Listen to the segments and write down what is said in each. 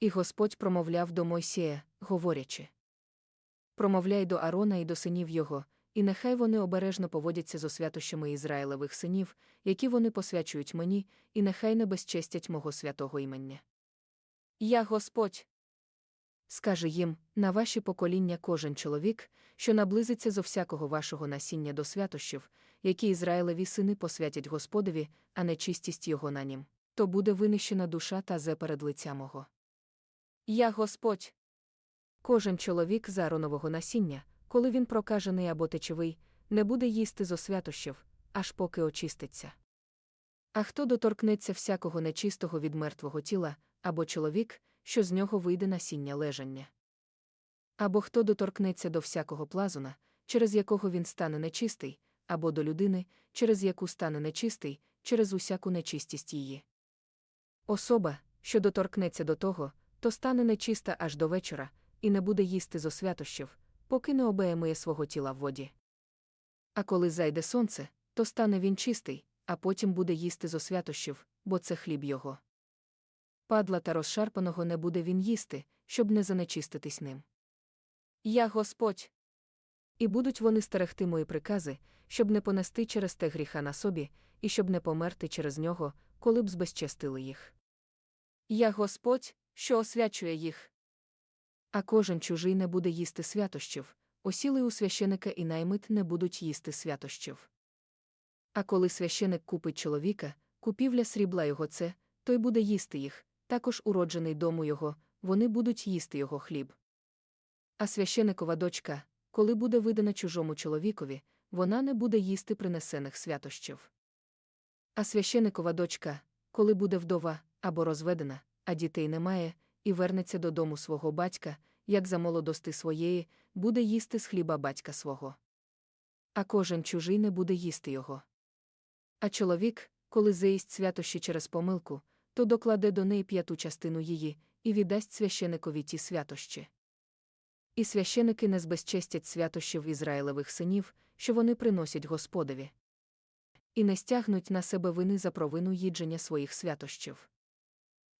І Господь промовляв до Мойсія, говорячи: Промовляй до Арона і до синів його, і нехай вони обережно поводяться з освятощами Ізраїлевих синів, які вони посвячують мені, і нехай не безчестять мого святого імення. Я Господь. Скаже їм, на ваші покоління кожен чоловік, що наблизиться зо всякого вашого насіння до святощів, які Ізраїлеві сини посвятять Господові, а не чистість його на нім, то буде винищена душа та зе перед лиця мого. Я Господь. Кожен чоловік з Ааронового насіння, коли він прокажений або течовий, не буде їсти зо святощів, аж поки очиститься. А хто доторкнеться всякого нечистого від мертвого тіла, або чоловік, що з нього вийде насіння лежання. Або хто доторкнеться до всякого плазуна, через якого він стане нечистий, або до людини, через яку стане нечистий, через усяку нечистість її. Особа, що доторкнеться до того, то стане нечиста аж до вечора, і не буде їсти зо святощів, поки не обеємує свого тіла в воді. А коли зайде сонце, то стане він чистий, а потім буде їсти зо святощів, бо це хліб його. Падла та розшарпаного не буде він їсти, щоб не занечиститись ним. Я Господь. І будуть вони стерегти мої прикази, щоб не понести через те гріха на собі, і щоб не померти через нього, коли б збезчестили їх. Я Господь, що освячує їх. А кожен чужий не буде їсти святощів, осілий у священика і наймит не будуть їсти святощів. А коли священик купить чоловіка, купівля срібла його це, той буде їсти їх, також уроджений дому його, вони будуть їсти його хліб. А священикова дочка, коли буде видана чужому чоловікові, вона не буде їсти принесених святощів. А священикова дочка, коли буде вдова або розведена, а дітей немає, і вернеться додому свого батька, як за молодости своєї, буде їсти з хліба батька свого. А кожен чужий не буде їсти його. А чоловік, коли заїсть святощі через помилку, то докладе до неї п'яту частину її і віддасть священикові ті святощі. І священики не збезчестять святощів Ізраїлевих синів, що вони приносять Господові. І не стягнуть на себе вини за провину їдження своїх святощів.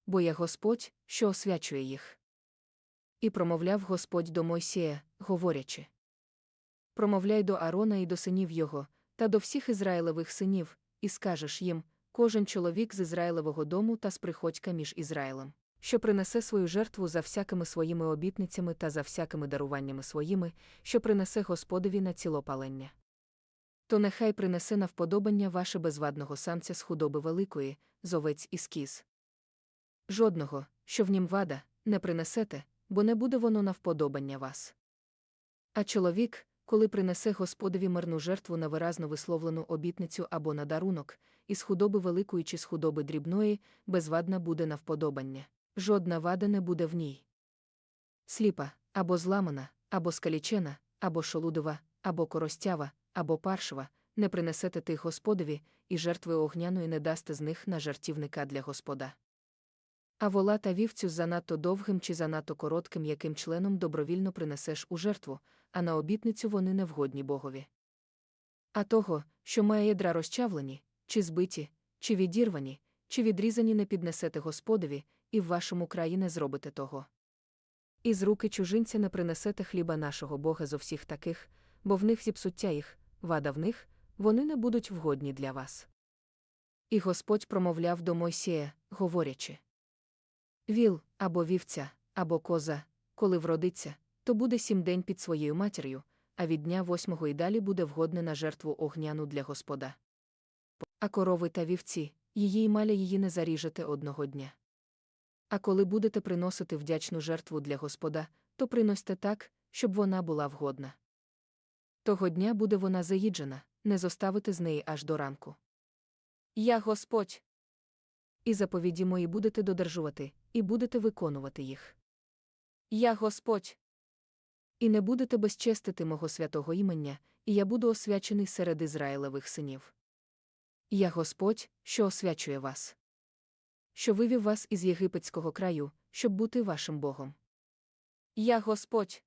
Бо я Господь, що освячує їх. І промовляв Господь до Мойсія, говорячи: Промовляй до Арона і до синів його, та до всіх Ізраїлевих синів, і скажеш їм кожен чоловік з Ізраїлевого дому та з приходька між Ізраїлем, що принесе свою жертву за всякими своїми обітницями та за всякими даруваннями своїми, що принесе Господові на цілопалення. То нехай принесе на вподобання ваше безвадного самця з худоби великої, з овець і скіз. Жодного, що в нім вада, не принесете, бо не буде воно на вподобання вас. А чоловік, коли принесе Господові мирну жертву на виразно висловлену обітницю або на дарунок, із худоби великої чи з худоби дрібної, безвадна буде на вподобання. Жодна вада не буде в ній. Сліпа, або зламана, або скалічена, або шолудова, або коростява, або паршива, не принесете тих Господові, і жертви огняної не дасте з них на жартівника для Господа. А вола та вівцю занадто довгим чи занадто коротким яким членом добровільно принесеш у жертву, а на обітницю вони не вгодні Богові. А того, що має ядра розчавлені, чи збиті, чи відірвані, чи відрізані не піднесете Господові, і в вашому краї не зробите того. І з руки чужинця не принесете хліба нашого Бога зо всіх таких, бо в них зіпсуття їх, вада в них, вони не будуть вгодні для вас. І Господь промовляв до Мойсія, говорячи Віл, або вівця, або коза, коли вродиться, то буде сім день під своєю матір'ю, а від дня восьмого і далі буде вгодне на жертву огняну для Господа. А корови та вівці, її маля її не заріжете одного дня. А коли будете приносити вдячну жертву для Господа, то приносьте так, щоб вона була вгодна. Того дня буде вона заїджена, не зоставите з неї аж до ранку. Я Господь. І заповіді мої будете додержувати, і будете виконувати їх. Я Господь. І не будете безчестити мого святого імення, і я буду освячений серед Ізраїлевих синів. Я Господь, що освячує вас, що вивів вас із єгипетського краю, щоб бути вашим Богом. Я Господь.